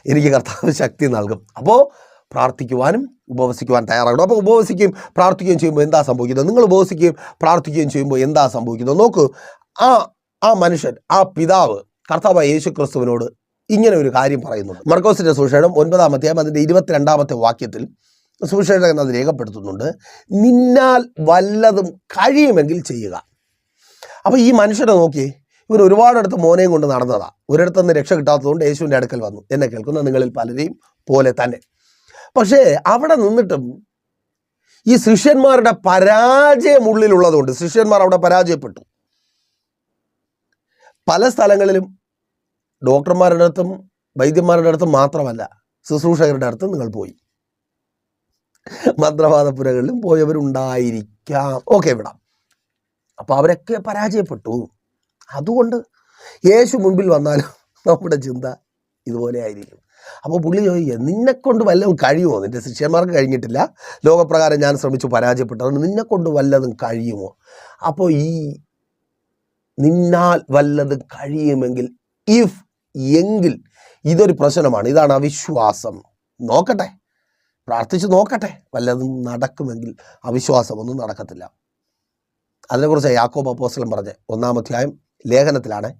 എനിക്ക് കർത്താവ് ശക്തി നൽകും. അപ്പോൾ പ്രാർത്ഥിക്കുവാനും ഉപവസിക്കുവാൻ തയ്യാറാകണം. അപ്പോൾ ഉപവസിക്കുകയും പ്രാർത്ഥിക്കുകയും ചെയ്യുമ്പോൾ എന്താ സംഭവിക്കുന്നത്? നിങ്ങൾ ഉപവസിക്കുകയും പ്രാർത്ഥിക്കുകയും ചെയ്യുമ്പോൾ എന്താ സംഭവിക്കുന്നത്? നോക്കൂ ആ ആ മനുഷ്യൻ ആ പിതാവ് കർത്താവ് യേശു ക്രിസ്തുവിനോട് ഇങ്ങനെ ഒരു കാര്യം പറയുന്നുണ്ട്. മർക്കോസിന്റെ സുഷേണം ഒൻപതാമത്തെയും അതിന്റെ ഇരുപത്തിരണ്ടാമത്തെ വാക്യത്തിൽ സുവിശേഷകൻ അത് രേഖപ്പെടുത്തുന്നുണ്ട്. നിന്നാൽ വല്ലതും കഴിയുമെങ്കിൽ ചെയ്യുക. അപ്പോൾ ഈ മനുഷ്യനെ നോക്കി ഇവർ ഒരുപാടടുത്ത് മോനെയും കൊണ്ട് നടന്നതാ. ഒരിടത്തുനിന്ന് രക്ഷ കിട്ടാത്തതുകൊണ്ട് യേശുവിന്റെ അടുക്കൽ വന്നു. എന്നെ കേൾക്കുന്ന നിങ്ങളിൽ പലരെയും പോലെ തന്നെ. പക്ഷേ അവിടെ നിന്നിട്ടും ഈ ശിഷ്യന്മാരുടെ പരാജയം ഉള്ളിലുള്ളതുകൊണ്ട് ശിഷ്യന്മാർ അവിടെ പരാജയപ്പെട്ടു. പല സ്ഥലങ്ങളിലും ഡോക്ടർമാരുടെ അടുത്തും വൈദ്യന്മാരുടെ അടുത്തും മാത്രമല്ല ശുശ്രൂഷകരുടെ അടുത്തും നിങ്ങൾ പോയി. മന്ത്രവാദപുരകളിലും പോയവരുണ്ടായിരിക്കാം. ഓക്കെ വിടാം. അപ്പോൾ അവരൊക്കെ പരാജയപ്പെട്ടു. അതുകൊണ്ട് യേശു മുൻപിൽ വന്നാലും നമ്മുടെ ചിന്ത ഇതുപോലെ ആയിരിക്കും. അപ്പോൾ പുള്ളി ചോദിക്കുക നിന്നെ കൊണ്ട് വല്ലതും കഴിയുമോ? നിന്റെ ശിഷ്യന്മാർക്ക് കഴിഞ്ഞിട്ടില്ല. ലോകപ്രകാരം ഞാൻ ശ്രമിച്ചു പരാജയപ്പെട്ടതുകൊണ്ട് നിന്നെ കൊണ്ട് വല്ലതും കഴിയുമോ? അപ്പോൾ ഈ നിന്നാൽ വല്ലതും കഴിയുമെങ്കിൽ ഇഫ് എങ്കിൽ ഇതൊരു പ്രശ്നമാണ്. ഇതാണ് അവിശ്വാസം. നോക്കട്ടെ. പ്രാർത്ഥിച്ച് നോക്കട്ടെ. വല്ലതും നടക്കുമെങ്കിൽ അവിശ്വാസമൊന്നും നടക്കത്തില്ല. അതിനെക്കുറിച്ച് യാക്കോബ് അപ്പോസ്ലം പറഞ്ഞ് ഒന്നാമധ്യായം ലേഖനത്തിലാണ്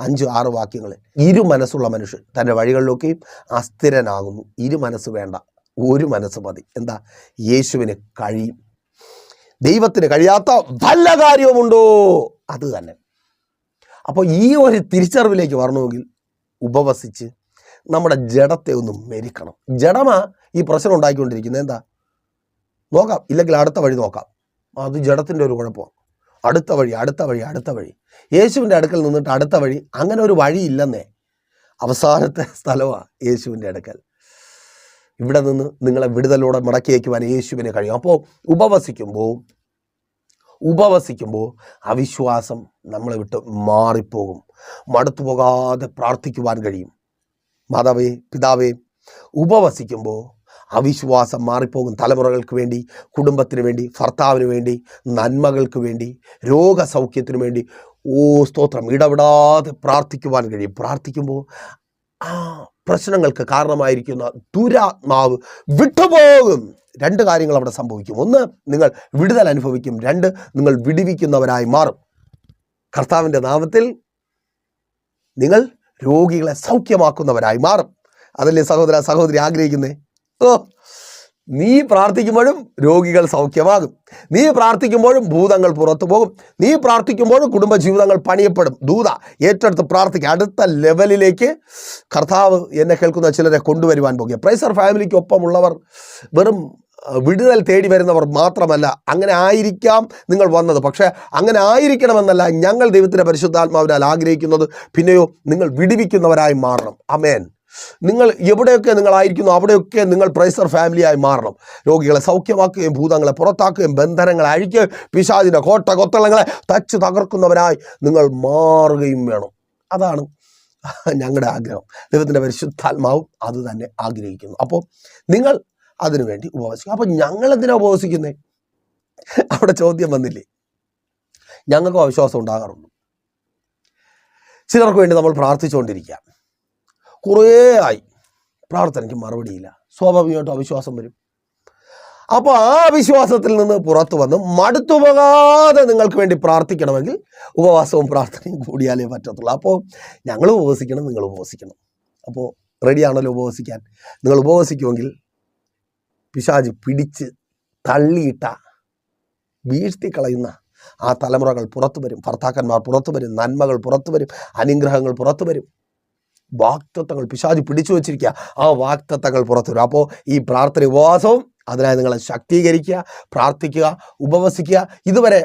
അഞ്ച് ആറ് വാക്യങ്ങൾ ഇരു മനസ്സുള്ള മനുഷ്യൻ തന്റെ വഴികളിലൊക്കെയും അസ്ഥിരനാകുന്നു. ഇരു മനസ്സ് വേണ്ട ഒരു മനസ്സ് മതി. എന്താ? യേശുവിന് കഴിയും. ദൈവത്തിന് കഴിയാത്ത വല്ല കാര്യവുമുണ്ടോ? അത് തന്നെ. അപ്പോൾ ഈ ഒരു തിരിച്ചറിവിലേക്ക് വരണമെങ്കിൽ ഉപവസിച്ച് നമ്മുടെ ജഡത്തെ ഒന്ന് മെരിക്കണം. ജഡമാ ഈ പ്രശ്നം ഉണ്ടാക്കിക്കൊണ്ടിരിക്കുന്നത് എന്താ? നോക്കാം. ഇല്ലെങ്കിൽ അടുത്ത വഴി നോക്കാം. അത് ജഡത്തിന്റെ ഒരു കുഴപ്പമാണ് അടുത്ത വഴി അടുത്ത വഴി അടുത്ത വഴി. യേശുവിന്റെ അടുക്കൽ നിന്നിട്ട് അടുത്ത വഴി അങ്ങനെ ഒരു വഴി ഇല്ലെന്നേ അവസാനത്തെ സ്ഥലമാണ് യേശുവിന്റെ അടുക്കൽ. ഇവിടെ നിന്ന് നിങ്ങളെ വിടുതലോടെ മടക്കി വയ്ക്കുവാൻ യേശുവിനെ കഴിയും. അപ്പോൾ ഉപവസിക്കുമ്പോൾ ഉപവസിക്കുമ്പോൾ അവിശ്വാസം നമ്മളെ വിട്ട് മാറിപ്പോകും. മടുത്തു പോകാതെ പ്രാർത്ഥിക്കുവാൻ കഴിയും. മാതാവേ പിതാവേ ഉപവസിക്കുമ്പോൾ അവിശ്വാസം മാറിപ്പോകും തലമുറകൾക്ക് വേണ്ടി കുടുംബത്തിന് വേണ്ടി ഭർത്താവിന് വേണ്ടി നന്മകൾക്ക് വേണ്ടി രോഗസൗഖ്യത്തിന് വേണ്ടി. ഓ സ്തോത്രം. ഇടപെടാതെ പ്രാർത്ഥിക്കുവാൻ കഴിയും. പ്രാർത്ഥിക്കുമ്പോൾ ആ പ്രശ്നങ്ങൾക്ക് കാരണമായിരിക്കുന്ന ദുരാത്മാവ് വിട്ടുപോകും. രണ്ട് കാര്യങ്ങൾ അവിടെ സംഭവിക്കും. ഒന്ന് നിങ്ങൾ വിടുതൽ അനുഭവിക്കും. രണ്ട് നിങ്ങൾ വിടുവിക്കുന്നവരായി മാറും. കർത്താവിന്റെ നാമത്തിൽ നിങ്ങൾ രോഗികളെ സൗഖ്യമാക്കുന്നവരായി മാറും. അതല്ലേ സഹോദര സഹോദരി ആഗ്രഹിക്കുന്നേ? ഓ നീ പ്രാർത്ഥിക്കുമ്പോഴും രോഗികൾ സൗഖ്യമാകും. നീ പ്രാർത്ഥിക്കുമ്പോഴും ഭൂതങ്ങൾ പുറത്തു പോകും. നീ പ്രാർത്ഥിക്കുമ്പോഴും കുടുംബജീവിതങ്ങൾ പണിയപ്പെടും. ദൂത ഏറ്റെടുത്ത് പ്രാർത്ഥിക്കുക അടുത്ത ലെവലിലേക്ക് കർത്താവ് എന്നെ കേൾക്കുന്ന ചിലരെ കൊണ്ടുവരുവാൻ പോകുക. പ്രൈസർ ഫാമിലിക്കൊപ്പമുള്ളവർ വെറും വിടുതൽ തേടി വരുന്നവർ മാത്രമല്ല അങ്ങനെ ആയിരിക്കാം നിങ്ങൾ വന്നത്. പക്ഷേ അങ്ങനെ ആയിരിക്കണമെന്നല്ല ഞങ്ങൾ ദൈവത്തിന്റെ പരിശുദ്ധാത്മാവിനാൽ ആഗ്രഹിക്കുന്നത്. പിന്നെയോ നിങ്ങൾ വിടിവിക്കുന്നവരായി മാറണം. അമേൻ നിങ്ങൾ എവിടെയൊക്കെ നിങ്ങളായിരിക്കുന്നു അവിടെയൊക്കെ നിങ്ങൾ പ്രൈസർ ഫാമിലിയായി മാറണം. രോഗികളെ സൗഖ്യമാക്കുകയും ഭൂതങ്ങളെ പുറത്താക്കുകയും ബന്ധനങ്ങളെ അഴിക്കുകയും പിശാദിന്റെ കോട്ട കൊത്തളങ്ങളെ തച്ച് തകർക്കുന്നവരായി നിങ്ങൾ മാറുകയും വേണം. അതാണ് ഞങ്ങളുടെ ആഗ്രഹം. ദൈവത്തിന്റെ പരിശുദ്ധാത്മാവും അത് തന്നെ ആഗ്രഹിക്കുന്നു. അപ്പോൾ നിങ്ങൾ അതിനുവേണ്ടി ഉപവസിക്കും. അപ്പൊ ഞങ്ങൾ എന്തിനാ ഉപവസിക്കുന്നത് അവിടെ ചോദ്യം വന്നില്ലേ? ഞങ്ങൾക്കും അവിശ്വാസം ഉണ്ടാകാറുണ്ട്. ചിലർക്ക് വേണ്ടി നമ്മൾ പ്രാർത്ഥിച്ചുകൊണ്ടിരിക്കുക കുറേ ആയി. പ്രാർത്ഥനയ്ക്ക് മറുപടിയില്ല. സ്വാഭാവികമായിട്ടും അവിശ്വാസം വരും. അപ്പോൾ ആ അവിശ്വാസത്തിൽ നിന്ന് പുറത്തു വന്ന് മടുത്തുപോകാതെ നിങ്ങൾക്ക് വേണ്ടി പ്രാർത്ഥിക്കണമെങ്കിൽ ഉപവാസവും പ്രാർത്ഥനയും കൂടിയാലേ പറ്റത്തുള്ളൂ. അപ്പോൾ ഞങ്ങൾ ഉപവസിക്കണം നിങ്ങൾ ഉപവസിക്കണം. അപ്പോൾ റെഡിയാണല്ലോ ഉപവസിക്കാൻ. നിങ്ങൾ ഉപവസിക്കുമെങ്കിൽ പിശാജ് പിടിച്ച് തള്ളിയിട്ട വീഴ്ത്തിക്കളയുന്ന ആ തലമുറകൾ പുറത്തു വരും. ഭർത്താക്കന്മാർ പുറത്തു വരും. നന്മകൾ പുറത്തു വരും. അനുഗ്രഹങ്ങൾ പുറത്തു വരും. വാക്തത്വങ്ങൾ പിശാജ് പിടിച്ചു വച്ചിരിക്കുക. ആ വാക്തത്വങ്ങൾ പുറത്തു വരും. അപ്പോൾ ഈ പ്രാർത്ഥന ഉപവാസവും അതിനായി നിങ്ങളെ ശക്തീകരിക്കുക പ്രാർത്ഥിക്കുക ഉപവസിക്കുക. ഇതുവരെ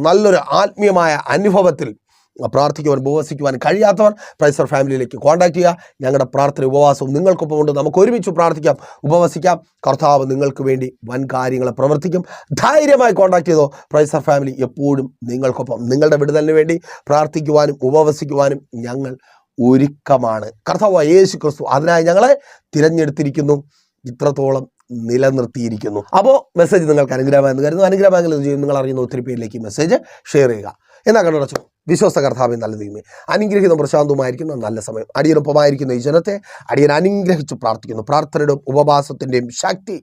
നല്ലൊരു ആത്മീയമായ അനുഭവത്തിൽ പ്രാർത്ഥിക്കുവാൻ ഉപവസിക്കുവാൻ കഴിയാത്തവർ പ്രൈസർ ഫാമിലിയിലേക്ക് കോൺടാക്ട് ചെയ്യുക. ഞങ്ങളുടെ പ്രാർത്ഥന ഉപവാസവും നിങ്ങൾക്കൊപ്പം ഉണ്ട്. നമുക്ക് ഒരുമിച്ച് പ്രാർത്ഥിക്കാം ഉപവസിക്കാം. കർത്താവ് നിങ്ങൾക്ക് വേണ്ടി വൻ കാര്യങ്ങൾ പ്രവർത്തിക്കും. ധൈര്യമായി കോൺടാക്ട് ചെയ്തോ. പ്രൈസർ ഫാമിലി എപ്പോഴും നിങ്ങൾക്കൊപ്പം. നിങ്ങളുടെ വിടുതലിന് വേണ്ടി പ്രാർത്ഥിക്കുവാനും ഉപവസിക്കുവാനും ഞങ്ങൾ ഒരുക്കമാണ്. കർത്താവ് യേശു ക്രിസ്തു അതിനായി ഞങ്ങളെ തിരഞ്ഞെടുത്തിരിക്കുന്നു. ഇത്രത്തോളം നിലനിർത്തിയിരിക്കുന്നു. അപ്പോൾ മെസ്സേജ് നിങ്ങൾക്ക് അനുഗ്രഹമായെന്ന് കരുതുന്നു. അനുഗ്രഹമായെങ്കിൽ ചെയ്യും നിങ്ങൾ അറിയുന്ന ഒത്തിരി പേരിലേക്ക് മെസ്സേജ് ഷെയർ ചെയ്യുക. എന്നാ കണ്ടടച്ചു വിശ്വസ്ത കർത്താവ് നല്ല ദൈവമേ അനുഗ്രഹിതം പ്രശാന്തവുമായിരിക്കുന്ന നല്ല സമയം. അടിയനൊപ്പമായിരിക്കുന്ന ഈ ജനത്തെ അടിയൻ അനുഗ്രഹിച്ച് പ്രാർത്ഥിക്കുന്നു. പ്രാർത്ഥനയുടെയും ഉപവാസത്തിന്റെയും ശക്തി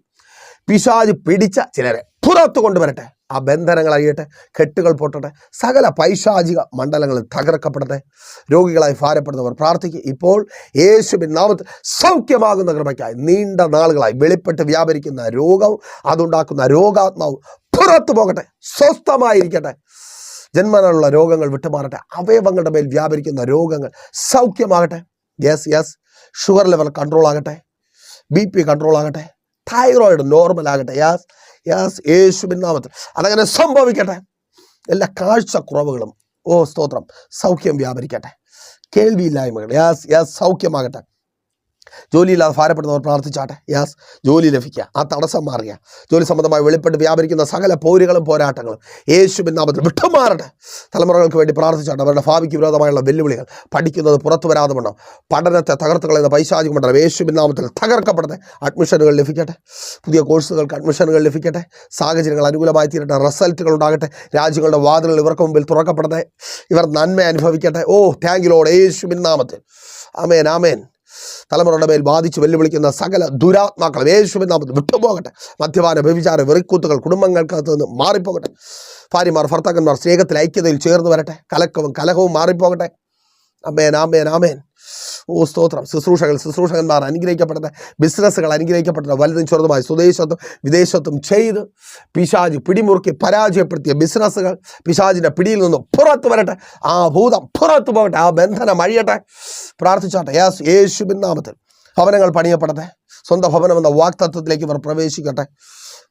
പിശാജ് പിടിച്ച ചിലരെ പുറത്തു കൊണ്ടുവരട്ടെ. ആ ബന്ധനങ്ങൾ അഴിയട്ടെ കെട്ടുകൾ പൊട്ടട്ടെ. സകല പൈശാചിക മണ്ഡലങ്ങൾ തകർക്കപ്പെടട്ടെ. രോഗികളായി ഭാരപ്പെടുന്നവർ പ്രാർത്ഥിക്കുക ഇപ്പോൾ യേശുവിൻ നാമത്തിൽ സൗഖ്യമാകുന്ന കൃപയ്ക്കായി നീണ്ട നാളുകളായി വെളിപ്പെട്ട് വ്യാപരിക്കുന്ന രോഗവും അതുണ്ടാക്കുന്ന രോഗാത്മാവും പുറത്തു പോകട്ടെ. സ്വസ്ഥമായിരിക്കട്ടെ. ജന്മനുള്ള രോഗങ്ങൾ വിട്ടുമാറട്ടെ. അവയവങ്ങളുടെ മേൽ വ്യാപരിക്കുന്ന രോഗങ്ങൾ സൗഖ്യമാകട്ടെ. Yes yes sugar level control ആകട്ടെ. ബി പി കൺട്രോൾ ആകട്ടെ. തൈറോയിഡ് നോർമൽ ആകട്ടെ. യാസ് യാസ് യേശുവിൻ നാമത്തിൽ അതങ്ങനെ സംഭവിക്കട്ടെ. എല്ലാ കാഴ്ചക്കുറവുകളും ഓ സ്തോത്രം സൗഖ്യം വ്യാപരിക്കട്ടെ. കേൾവിയില്ലായ്മകൾ യാസ് യാസ് സൗഖ്യമാകട്ടെ. ജോലിയില്ലാതെ ഭാരപ്പെടുന്നവർ പ്രാർത്ഥിച്ചാട്ടെ. യാസ് ജോലി ലഭിക്കുക. ആ തടസ്സം മാറുക. ജോലി സംബന്ധമായി വെളിപ്പെട്ട് വ്യാപരിക്കുന്ന സകല പോരുകളും പോരാട്ടങ്ങളും യേശുവിൻ നാമത്തിൽ വിട്ടുമാറട്ടെ. തലമുറകൾക്ക് വേണ്ടി പ്രാർത്ഥിച്ചാട്ടെ. അവരുടെ ഭാവിക്ക് വിരോധമായുള്ള വെല്ലുവിളികൾ പഠിക്കുന്നത് പുറത്തു വരാതെ വണ്ണം പഠനത്തെ തകർത്ത് കളയുന്ന പൈശാചിക മണ്ഡലം യേശുവിൻ നാമത്തിൽ തകർക്കപ്പെടട്ടെ. അഡ്മിഷനുകൾ ലഭിക്കട്ടെ. പുതിയ കോഴ്സുകൾക്ക് അഡ്മിഷനുകൾ ലഭിക്കട്ടെ. സാഹചര്യങ്ങൾ അനുകൂലമായി തീരട്ടെ. റിസൾട്ടുകൾ ഉണ്ടാകട്ടെ. രാജ്യങ്ങളുടെ വാതിലുകൾ ഇവർക്ക് മുമ്പിൽ തുറക്കപ്പെടട്ടെ. ഇവർ നന്മ അനുഭവിക്കട്ടെ. ഓ താങ്ക് യു ലോഡ് യേശുവിൻ നാമത്തിൽ. ആമേൻ ആമേൻ തലമുറയുടെ മേൽ ബാധിച്ച് വെല്ലുവിളിക്കുന്ന സകല ദുരാത്മാക്കൾ യേശുവിൻ നാമത്തിൽ വിട്ടുപോകട്ടെ. മദ്യപാന വ്യഭിചാര വെറിക്കൂത്തുകൾ കുടുംബങ്ങൾക്കകത്ത് നിന്ന് മാറിപ്പോകട്ടെ. ഭാര്യമാർ ഭർത്താക്കന്മാർ സ്നേഹത്തിൽ ഐക്യതയിൽ ചേർന്ന് വരട്ടെ. കലക്കവും കലഹവും മാറിപ്പോകട്ടെ. അമ്മേൻ ആമേൻ ആമേൻ. ഓ സ്തോത്രം. ശുശ്രൂഷകൾ ശുശ്രൂഷകന്മാർ അനുഗ്രഹിക്കപ്പെടട്ടെ ബിസിനസ്സുകൾ അനുഗ്രഹിക്കപ്പെടട്ടെ വലുതും ചെറുതുമായി സ്വദേശത്തും വിദേശത്തും ചെയ്ത് പിശാജ് പിടിമുറുക്കി പരാജയപ്പെടുത്തിയ ബിസിനസ്സുകൾ പിശാജിന്റെ പിടിയിൽ നിന്നും പുറത്തു വരട്ടെ. ആ ഭൂതം പുറത്തു പോകട്ടെ. ആ ബന്ധനം അഴിയട്ടെ. പ്രാർത്ഥിച്ചാട്ടെ. യാസ് യേശുബിൻ നാമത്തിൽ ഭവനങ്ങൾ പണിയപ്പെടട്ടെ. സ്വന്തം ഭവനം എന്ന വാക്തത്വത്തിലേക്ക് ഇവർ പ്രവേശിക്കട്ടെ.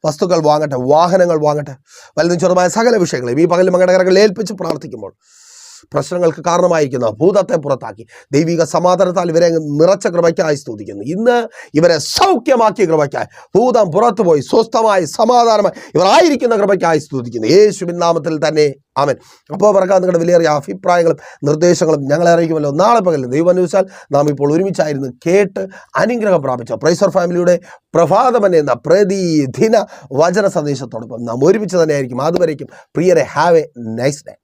വസ്തുക്കൾ വാങ്ങട്ടെ വാഹനങ്ങൾ വാങ്ങട്ടെ. വലുതും ചെറുതുമായ സകല വിഷയങ്ങളെയും ഈ പകലും മകടകരങ്ങൾ ഏൽപ്പിച്ച് പ്രാർത്ഥിക്കുമ്പോൾ പ്രശ്നങ്ങൾക്ക് കാരണമായിരിക്കുന്ന ഭൂതത്തെ പുറത്താക്കി. ദൈവിക സമാധാനത്താൽ ഇവരെ നിറച്ച കൃപയ്ക്കായി സ്തുതിക്കുന്നു. ഇന്ന് ഇവരെ സൗഖ്യമാക്കിയ കൃപയ്ക്കായി ഭൂതം പുറത്തുപോയി സ്വസ്ഥമായി സമാധാനമായി ഇവർ ആയിരിക്കുന്ന കൃപയ്ക്കായി സ്തുതിക്കുന്നു. യേശുവിൻ നാമത്തിൽ തന്നെ. ആമൻ. അപ്പോൾ പറക്കാൻ നിങ്ങളുടെ വിലയേറിയ അഭിപ്രായങ്ങളും നിർദ്ദേശങ്ങളും ഞങ്ങളെ അറിയിക്കുമല്ലോ. നാളെ ദൈവം വെച്ചാൽ നാം ഇപ്പോൾ ഒരുമിച്ചായിരുന്നു കേട്ട് അനുഗ്രഹം പ്രാപിച്ച പ്രൈസർ ഫാമിലിയുടെ പ്രഭാതമൻ എന്ന പ്രതിദിന വചന സന്ദേശത്തോടൊപ്പം നാം ഒരുമിച്ച് തന്നെയായിരിക്കും. അതുവരേക്കും. പ്രിയരെ have a nice day